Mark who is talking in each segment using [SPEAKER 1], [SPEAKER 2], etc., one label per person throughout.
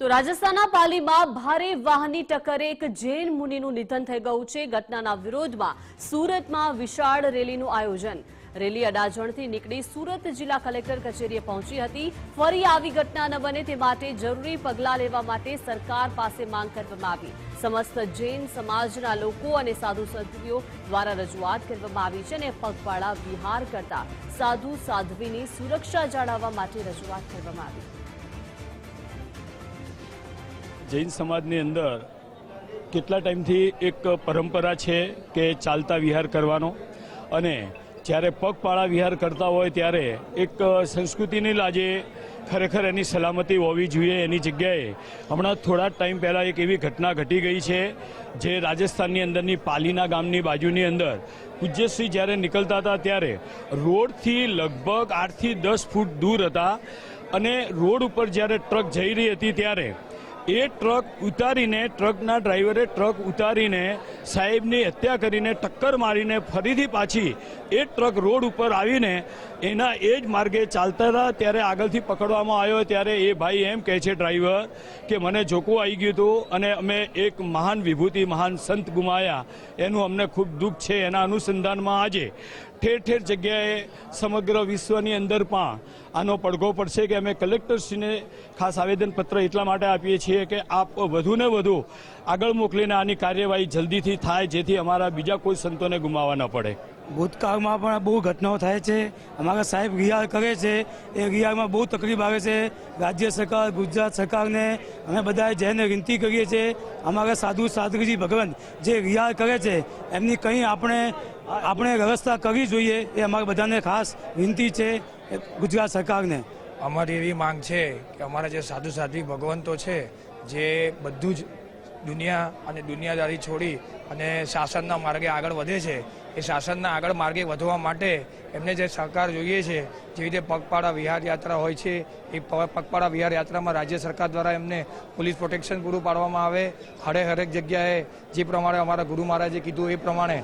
[SPEAKER 1] તો રાજસ્થાનના પાલીમાં ભારે વાહનની ટક્કરે એક જૈન મુનિનું નિધન થઈ ગયું છે. ઘટનાના વિરોધમાં સુરતમાં વિશાળ રેલીનું આયોજન. રેલી અડાજણથી નીકળી સુરત જિલ્લા કલેક્ટર કચેરીએ પહોંચી હતી. ફરી આવી ઘટના ન બને તે માટે જરૂરી પગલાં લેવા માટે સરકાર પાસે માંગ કરવામાં આવી. સમસ્ત જૈન સમાજના લોકો અને સાધુ સાધ્વીઓ દ્વારા રજૂઆત કરવામાં આવી છે અને પગપાળા વિહાર કરતા સાધુ સાધ્વીની સુરક્ષા જાળવવા માટે રજૂઆત કરવામાં આવી.
[SPEAKER 2] જૈન સમાજની અંદર કેટલા ટાઈમથી એક પરંપરા છે કે ચાલતા વિહાર કરવાનો અને જ્યારે પગપાળા વિહાર કરતા હોય ત્યારે એક સંસ્કૃતિની લાજે ખરેખર એની સલામતી હોવી જોઈએ એની જગ્યાએ. હમણાં થોડા જ ટાઈમ પહેલાં એક એવી ઘટના ઘટી ગઈ છે જે રાજસ્થાનની અંદરની પાલીના ગામની બાજુની અંદર પૂજ્યશ્રી જ્યારે નીકળતા હતા ત્યારે રોડથી લગભગ આઠથી દસ ફૂટ દૂર હતા અને રોડ ઉપર જ્યારે ટ્રક જઈ રહી હતી ત્યારે એ ટ્રક ઉતારીને, ટ્રકના ડ્રાઈવરે ટ્રક ઉતારીને સાહેબની હત્યા કરીને ટક્કર મારીને ફરીથી પાછી એ ટ્રક રોડ ઉપર આવીને એના એ જ માર્ગે ચાલતા હતા. ત્યારે આગળથી પકડવામાં આવ્યો ત્યારે એ ભાઈ એમ કહે છે, ડ્રાઈવર, કે મને જોકું આવી ગયું હતું અને અમે એક મહાન વિભૂતિ, મહાન સંત ગુમાયા. એનું અમને ખૂબ દુઃખ છે. એના અનુસંધાનમાં આજે ઠેર ઠેર જગ્યાએ સમગ્ર વિશ્વની અંદર પણ આનો પડઘો પડશે કે અમે કલેક્ટરશ્રીને ખાસ આવેદનપત્ર એટલા માટે આપીએ છીએ કે આપ વધુને વધુ આગળ મોકલીને આની કાર્યવાહી જલ્દીથી થાય, જેથી અમારા બીજા કોઈ સંતોને ગુમાવવા ન પડે.
[SPEAKER 3] ભૂતકાળમાં પણ બહુ ઘટનાઓ થાય છે. અમારા સાહેબ રિયાર કરે છે. એ રિયારમાં બહુ તકલીફ આવે છે. રાજ્ય સરકાર, ગુજરાત સરકારને અમે બધાએ જઈને વિનંતી કરીએ છીએ, અમારા સાધુ સાધુજી ભગવાન જે રિયાર કરે છે, એમની કંઈ આપણે આપણે વ્યવસ્થા કરવી જોઈએ એ અમારા બધાને ખાસ વિનંતી છે ગુજરાત સરકારને.
[SPEAKER 4] અમારી એવી માંગ છે કે અમારા જે સાધુ સાધ્વી ભગવંતો છે, જે બધું જ દુનિયા અને દુનિયાદારી છોડી અને શાસનના માર્ગે આગળ વધે છે એ શાસનના આગળ માર્ગે વધવા માટે એમને જે સહકાર જોઈએ છે, જેવી રીતે પગપાળા વિહાર યાત્રા હોય છે, એ પગપાળા વિહાર યાત્રામાં રાજ્ય સરકાર દ્વારા એમને પોલીસ પ્રોટેક્શન પૂરું પાડવામાં આવે. હરે હરેક જગ્યાએ જે પ્રમાણે અમારા ગુરુ મહારાજે કીધું એ પ્રમાણે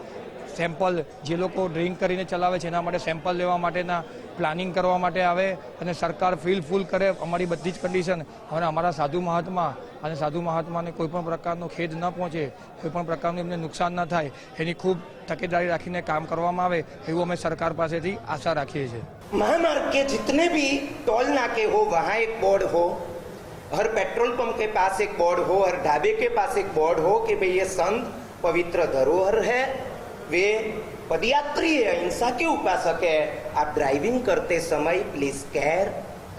[SPEAKER 4] સેમ્પલ જે લોકો ડ્રિંક કરીને ચલાવે છે એના માટે સેમ્પલ લેવા માટેના પ્લાનિંગ કરવા માટે આવે અને સરકાર ફીલ ફૂલ કરે અમારી બધી જ કન્ડિશન અને અમારા સાધુ મહાત્મા અને સાધુ મહાત્માને કોઈ પણ પ્રકારનો ખેદ ન પહોંચે કોઈ પણ પ્રકારનું એમને નુકસાન ન થાય એની ખૂબ તકેદારી રાખીને કામ કરવામાં આવે એવું અમે સરકાર પાસેથી આશા રાખીએ છીએ
[SPEAKER 5] महामार्ग के जितने भी टोल नाके हो वहाँ एक बोर्ड हो हर पेट्रोल पंप के पास एक बोर्ड हो हर ढाबे के पास एक बोर्ड हो कि भाई ये संत पवित्र धरोहर है वे पदयात्री है अहिंसा के उपासक है आप ड्राइविंग करते समय प्लीज़ केयर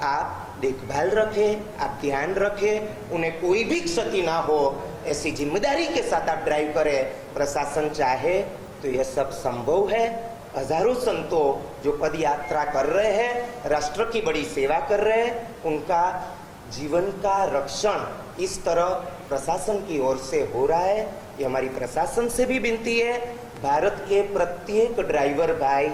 [SPEAKER 5] आप देखभाल रखें, आप ध्यान रखें, उन्हें कोई भी क्षति ना हो, ऐसी ज़िम्मेदारी के साथ आप ड्राइव करें। प्रशासन चाहे तो यह सब संभव है। हज़ारों संतों जो पद यात्रा कर रहे हैं, राष्ट्र की बड़ी सेवा कर रहे हैं, उनका जीवन का रक्षण इस तरह प्रशासन की ओर से हो रहा है। ये हमारी प्रशासन से भी विनती है। भारत के प्रत्येक ड्राइवर भाई,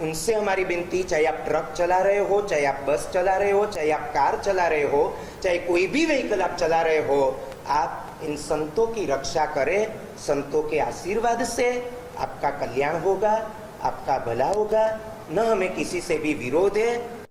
[SPEAKER 5] उनसे हमारी विनती, चाहे आप ट्रक चला रहे हो, चाहे आप बस चला रहे हो, चाहे आप कार चला रहे हो, चाहे कोई भी व्हीकल आप चला रहे हो, आप इन संतों की रक्षा करें, संतों के आशीर्वाद से आपका कल्याण होगा, आपका भला होगा, न हमें किसी से भी विरोध है।